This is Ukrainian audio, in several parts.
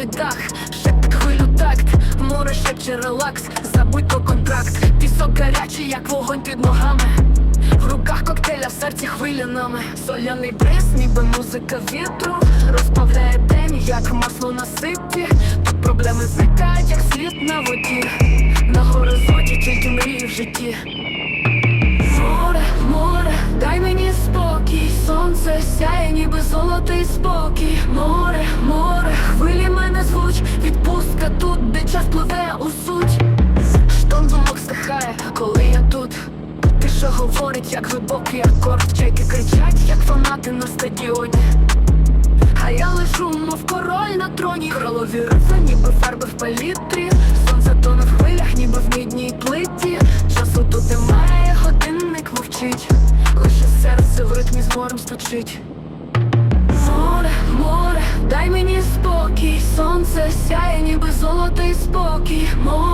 ставить дах, шепіт хвилю такт, море шепче релакс, забудь про контракт, пісок гарячий, як вогонь під ногами. В руках коктейля, в серці хвилянами Соляний бриз, ніби музика вітру. Розплавляє день, як масло на ситті Тут проблеми зникають, як слід на воді. На горизонті тільки мрії в житті. Море, море, дай мені спокій, сонце сяє, ніби золотий спокій. Море, море, Тиша говорить, як глибокий акорд, чайки кричать, як фанати на стадіоні. А я лежу, мов король на троні. Крилові рифи, ніби фарби в палітрі. Сонце тоне в хвилях, ніби в мідній плиті. Часу тут немає, годинник мовчить. Лише серце в ритмі з морем стучить. Море, море, дай мені спокій. Сонце сяє, ніби золотий спокій. Море,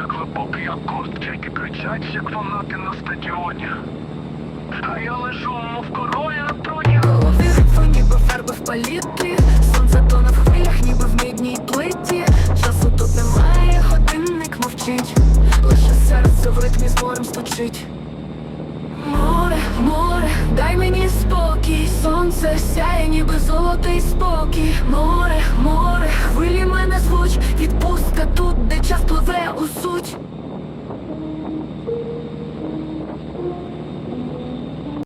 як глибокий акорд. Чайки кричать, як фанати на стадіоні. А я лежу, мов король на троні. Голові рифи, ніби фарби в палітрі Сонце тоне в хвилях, ніби в мідній плиті Часу тут немає, годинник мовчить Лише серце в ритмі з морем стучить Море, море, дай мені спокій Сонце сяє, ніби золотий спокій Море,